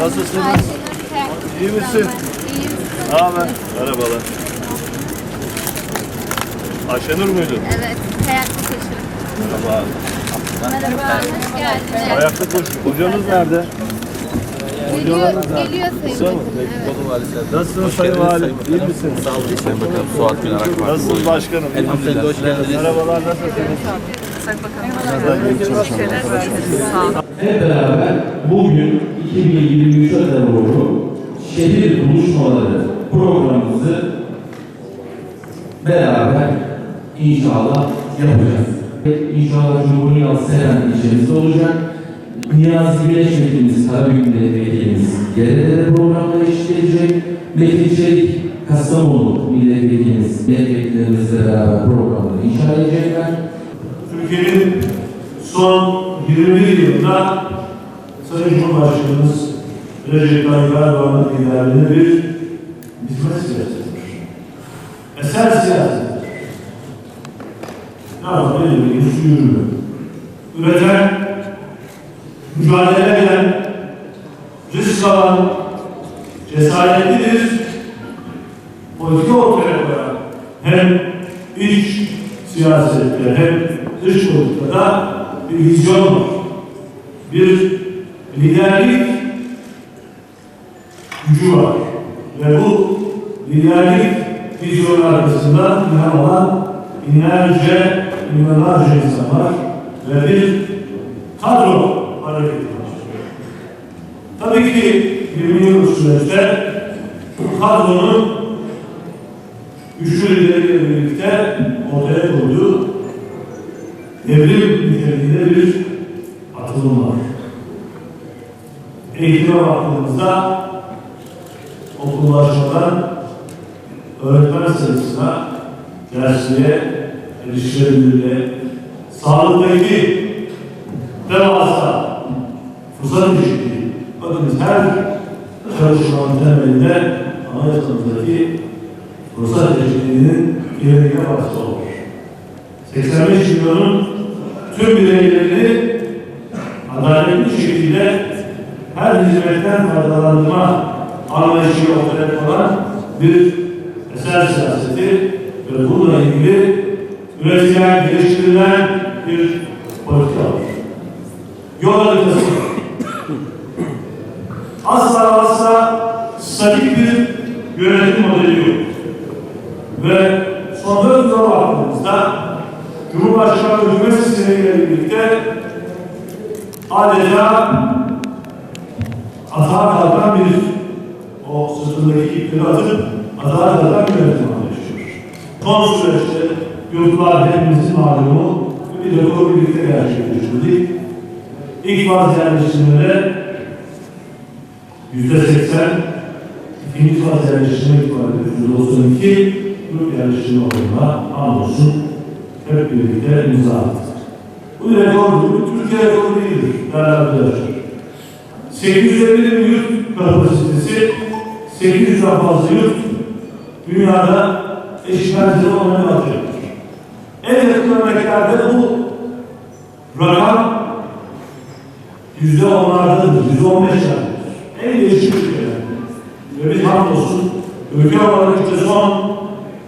Nasılsın? Ayşenur Kayak. İyi misin? İyiyim. Ne haber? Merhabalar. Ayşenur muydu? Evet, kayaklı koşu. Merhaba. Merhaba, hoş geldiniz. Ayakta koş. Hocanız nerede? Geliyor, geliyor sayın. mı? Evet. Bolu Valisi. Nasılsınız Sayın Valim? İyi Bakanım. misiniz? Sağ olun Sayın Bakanım. Suat Güler Akbar. Nasılsınız başkanım? Elhamdülillah hoş geldiniz. Merhabalar, nasılsınız? Hep beraber bugün 2023'e doğru şehir buluşmaları programımızı beraber inşallah yapacağız. İnşallah Cumhuriyet Seren ilçemizde olacak. Niyazi Güneş Vekilimiz, Karabük Milletvekilimiz Gerede'de programda eşlik edecek. Metin Çelik, Kastamonu Milletvekilimiz, milletvekillerimizle beraber programları inşa edecekler. Türkiye'nin son 21 yılında Sayın Cumhurbaşkanımız Recep Tayyip Erdoğan'ın liderliğinde bir hizmet siyasetidir. Eser siyasetidir. Ne yapalım? Ne demek? Üreten, mücadele eden, risk alan, cesaretlidir, politika ortaya koyan hem iç siyasette hem dış politikada bir vizyon var. Bir liderlik gücü var. Ve bu liderlik vizyonu arkasında ilham olan binlerce, milyonlarca insan var ve bir kadro hareketi var. Tabii ki 20 yıllık süreçte kadronun güçlü lideriyle birlikte ortaya koyduğu devrim niteliğinde bir atılım var. Eğitime baktığımızda okullaşmadan öğretmen sayısına, dersliğe, erişilebilirliğe, sağlıktaki devasa fırsat eşitliği. Bakınız her çalışmanın temelinde anayasamızdaki fırsat eşitliğinin yerine başta olur. 85 milyonun tüm bireylerini adaletli şekilde her hizmetten faydalandırma anlayışıyla ortaya konan bir eser siyaseti ve bununla ilgili üretilen, geliştirilen bir politika var. Yol haritası. Asla asla statik bir yönetim modeli yok. Ve son dört baktığımızda Cumhurbaşkanı hükümet sistemiyle birlikte adeta atağa kalkan bir o sırtındaki ipleri atıp atağa kalkan bir yönetim anlaşıyor. Son süreçte yurtlar hepimizin malumu bir rekor birlikte gerçekleştirdik. İlk faz yerleştirmede yüzde seksen, ikinci faz yerleştirme itibariyle yüzde doksan iki, grup yerleştirme oranına andolsun hep birlikte imza attık. Bu rekordur, bu Türkiye rekoru değildir arkadaşlar. 850 bin yurt kapasitesi, 800'den fazla yurt dünyada eş benzeri olmaya. En yakın örneklerde bu rakam yüzde onlardadır, yüzde on beşlerdir. En gelişmiş ülkelerde. Ve biz hamdolsun ülke olarak işte son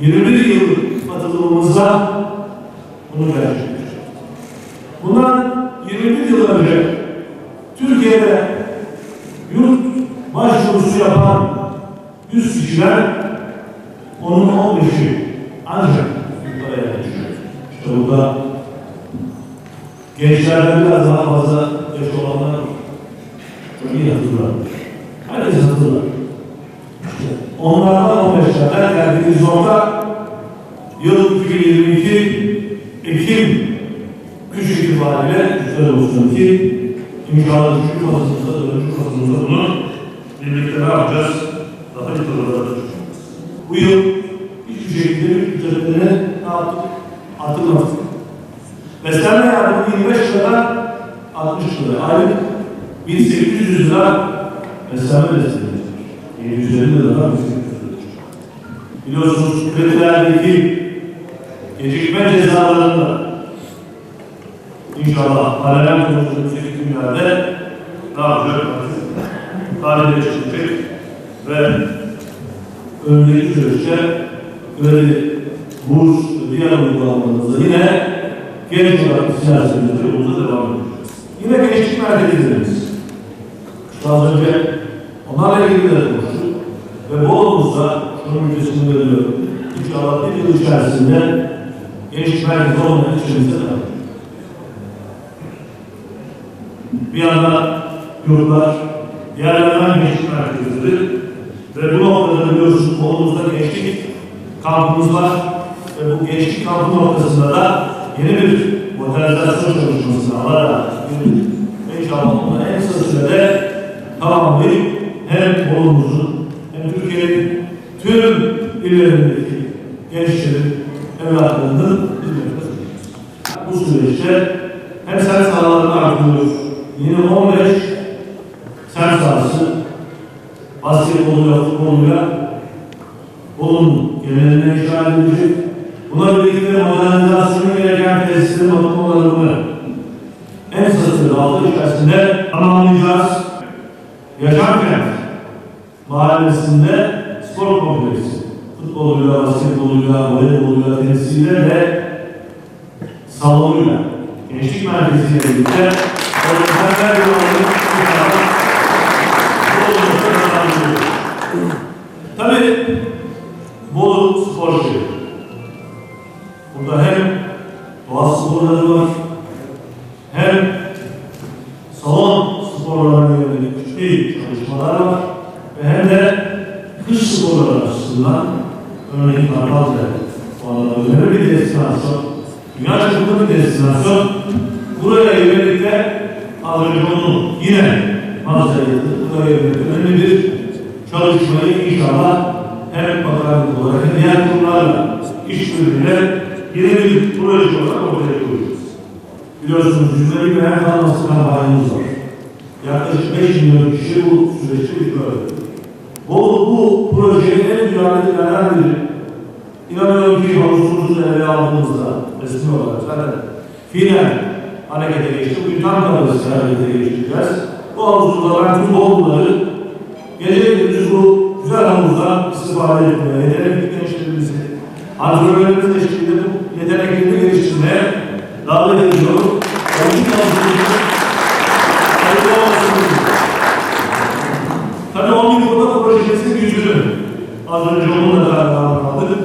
21 yıl katılımımızda bunu gerçekleştirdik. Bundan 21 yıl önce Türkiye'de yurt başvurusu yapan 100 kişiler onun 15'i ancak yurtlara yerleşiyor. İşte burada gençlerden biraz daha fazla yaş olanlar çok iyi hatırlar. Herkes hatırlar. İşte onlardan 15'lerden geldiğimiz nokta yıl 2022 Ekim 3 itibariyle şöyle olsun ki inşallah 3. fazlasında, 4. fazlasında bunu birlikte ne yapacağız? Daha iyi durumda Bu yıl hiçbir şekilde bir ücretlerine ne yaptık? Atılmadık. Beslenme yardımı 25 liradan 60 lira. Aylık 1800 lira beslenme desteğidir. 750 liradan 1800 lira. Biliyorsunuz kredilerdeki gecikme cezalarında İnşallah paralel konuştuğumuz günlerde ne yapacak? haline çıkacak ve önümüzdeki süreçte kredi, burs diğer uygulamalarımızda yine genç olarak siyasetimizde yolumuza devam edeceğiz. Yine gençlik merkezlerimiz. Az önce onlarla ilgili de konuştuk. Ve Bolu'muzda şunun ülkesini veriyorum. İnşallah bir yıl içerisinde gençlik merkezi olmayan içimizde de var. Bir yandan yurtlar, diğerlerden gençlik merkezleri ve bu noktada biliyorsunuz Bolu'muzda gençlik kampımız var ve bu gençlik kampı noktasında da yeni bir modernizasyon çalışmasına alarak ve inşallah onu en kısa sürede tamamlayıp hem Bolu'muzun hem Türkiye'nin tüm illerindeki gençlerin evlatlarının hizmetine. Bu süreçte hem sen sahalarını artırıyoruz. Yine 15 sen sahası basketboluyla, futboluyla Bolu'nun geneline inşa edilecek. Buna birlikte modernizasyonu gereken tesislerin bakımlarını en sürede altı içerisinde tamamlayacağız. Yaşam kent mahallesinde spor kompleksi, futboluyla, basketboluyla, voleyboluyla, tenisiyle ve salonuyla, gençlik merkeziyle birlikte ediyor. Tabii Bolu spor kış sporları açısından örneğin bu arada önemli bir destinasyon, dünya çapında bir destinasyon. Buraya yönelik de az yine getirdik. Buraya yönelik önemli bir çalışmayı inşallah hem bakanlık olarak hem diğer kurumlarla işbirliğiyle yeni bir proje olarak ortaya koyacağız. Biliyorsunuz yüzde bir beyan kalması kampanyamız var. Yaklaşık 5 milyon kişi bu süreçte yüklendi. Bu, bu projenin en düzenlediklerinden biri. İnanıyorum ki havuzumuzu ele aldığımızda resmi olarak zaten fiilen harekete geçti. Bugün tam kapasite harekete geçireceğiz. Bu havuzda ben tüm Bolu'ları gece gündüz bu güzel havuzdan istifade etmeye, yetenekli gençlerimizi, antrenörlerimiz eşliğinde yeteneklerini geliştirmeye davet ediyorum. Onun havuzumuzu az önce onu da galiba aldık.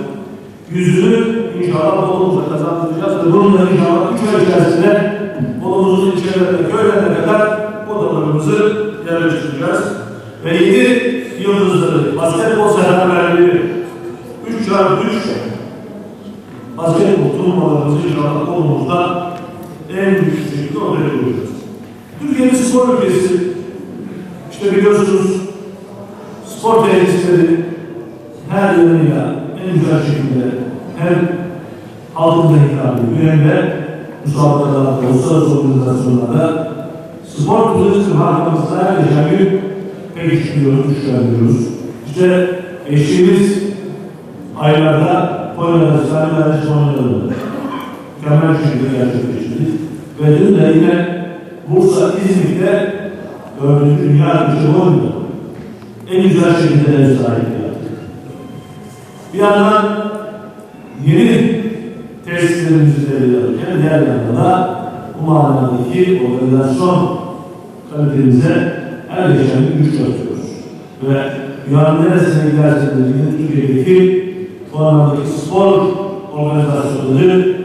Yüzünü inşallah Bolu'muza kazandıracağız ve bununla inşallah 3 ay içerisinde Bolu'muzun ilçelerine, köylerine kadar odalarımızı yerleştireceğiz. Ve 7 yıldızlı basketbol seferberliği 3 çarpı 3 basketbol turnuvalarımızı inşallah Bolu'muzda en büyük şekilde ortaya koyacağız. Türkiye'nin spor ülkesi işte biliyorsunuz spor tesisleri her yönüyle en güzel şekilde hem halkımıza hitap ediyor hem de müsabakalarda, uluslararası organizasyonlarda spor turizm halkımızda her geçen gün pekiştiriyoruz, güçlendiriyoruz. İşte geçtiğimiz aylarda Konya'da, İsrail'de, Konya'da mükemmel şekilde gerçekleştirdik. Ve dün de yine Bursa, İzmir'de dördüncü dünya gücü oyunu en güzel şekilde ev yaptık. Bir yandan yeni tesislerimizi de alırken diğer yandan da bu manadaki organizasyon kalitemize her geçen gün güç katıyoruz. Ve dünyanın neresine giderseniz gidin Türkiye'deki bu anlamdaki spor organizasyonları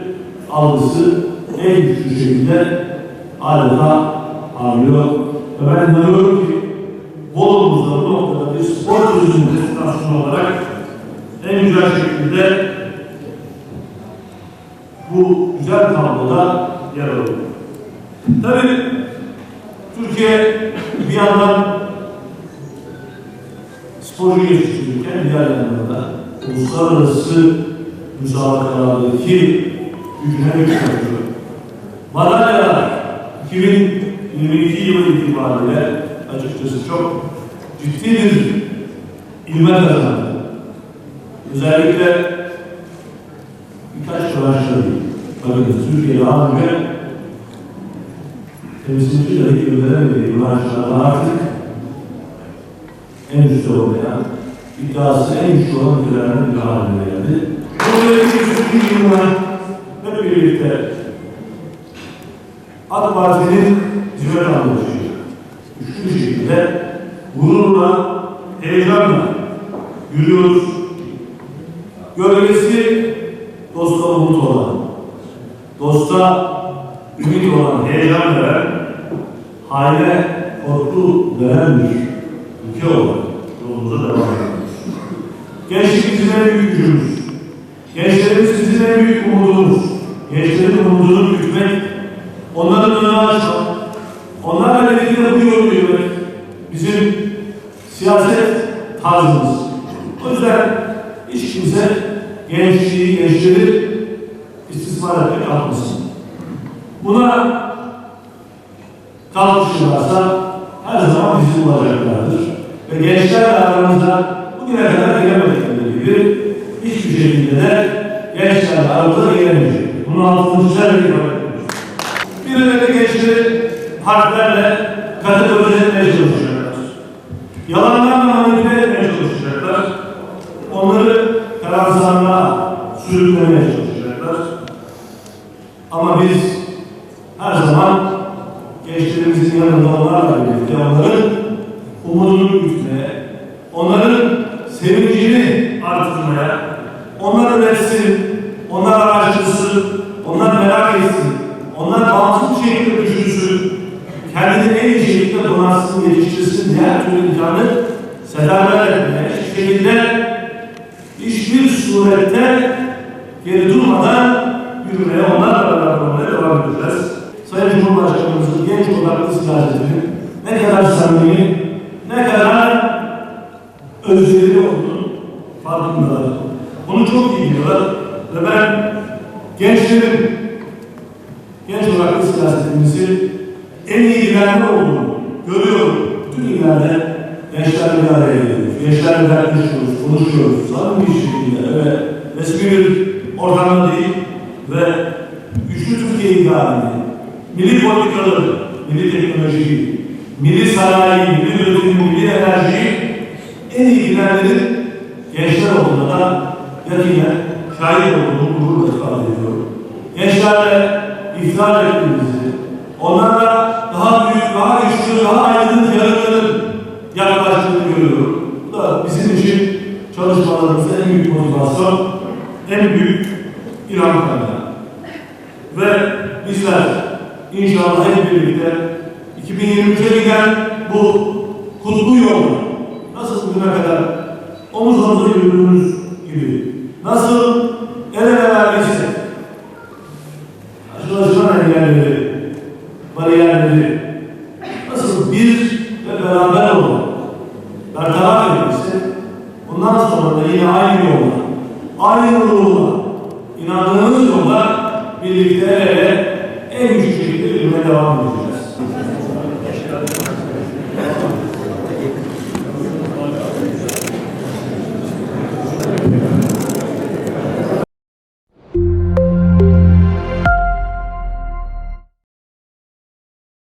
algısı en güçlü şekilde adeta artıyor. Ve ben inanıyorum ki Bolu'muzda bu noktada bir spor turizmi destinasyonu olarak en güzel şekilde bu güzel tabloda yer alıyor. Tabii Türkiye bir yandan sporcu yetiştirirken diğer yandan da uluslararası müsabakalardaki gücüne güç katıyor. Madalyalar 2022 yılı itibariyle açıkçası çok ciddi bir ilme kazandı. Özellikle birkaç değil. Bakın Türkiye daha önce temsilci dahi gönderemediği branşlarda artık en üstte olmayan, iddiası en güçlü olan ülkelerden bir haline geldi. Bu önümüzdeki yıllar hep birlikte AK Parti'nin zirve anlayışı, güçlü bir şekilde gururla, heyecanla yürüyoruz. Gölgesi dosta umut olan, dosta ümit olan, heyecan veren, haine korku veren bir ülke olarak yolumuza devam ediyoruz. Gençlik bizim en büyük gücümüz. Gençlerimiz bizim en büyük umudumuz. Gençlerin umudunu büyütmek, onların önünü açmak, onlarla birlikte bu yolu yürümek bizim siyaset tarzımız. O yüzden hiç kimse gençliği, gençleri istismar etmek kalkmasın. Buna kalkışırlarsa her zaman bizi bulacaklardır. Ve gençlerle aramızda bugüne kadar gelemedikleri gibi hiçbir şekilde de gençlerle aramıza gelemeyecek. Bunun altını çizerek ifade ediyoruz. Birileri gençleri harflerle kategorize etmeye çalışacaklar. Yalanlarla manipüle. Onları karamsarlığa sürüklemeye çalışacaklar. Ama biz her zaman gençlerimizin yanında onlarla birlikte onların umudunu büyütmeye, onların sevincini artırmaya, onlar üretsin, onlar araştırsın, onlar merak etsin, onlar bağımsız bir şekilde düşünsün, kendini en iyi şekilde donatsın, yetiştirsin diye her türlü imkanı seferber etmeye, şekilde surette geri durmadan yürümeye, onlarla beraber olmaya devam edeceğiz. Sayın Cumhurbaşkanımızın genç odaklı siyasetinin ne kadar samimi, ne kadar özverili olduğunu farkındalar. Bunu çok iyi biliyorlar ve ben gençlerin genç odaklı siyasetimizi en iyi ileride olduğunu görüyorum. Bütün illerde gençlerle bir araya geliyoruz. Gençlerle dertleşiyoruz, konuşuyoruz. Samimi bir şekilde ve resmi bir ortamda değil ve güçlü Türkiye idealini, milli politikaları, milli teknolojiyi, milli sanayi, milli üretimi, milli enerjiyi en iyi bilenlerin gençler olduğuna da yakinen şahit olduğunu gururla ifade ediyorum. Gençlerle iftihar ettiğimizi, onlarla daha büyük, daha güçlü, daha aydın yarınların yaklaştığını görüyorum. Da bizim için çalışmalarımızda en büyük motivasyon, en büyük ilham kaynağı. Ve bizler inşallah hep birlikte 2023'e giden bu kutlu yolda nasıl bugüne kadar omuz omuza yürüdüğümüz gibi nasıl el ele vermişsek karşılaşılan engelleri, bariyerleri nasıl bir ve beraber olmak etmişsek bundan sonra da yine aynı yolda, aynı ruhla, inandığımız yolda birlikte en güçlü şekilde yürümeye devam edeceğiz.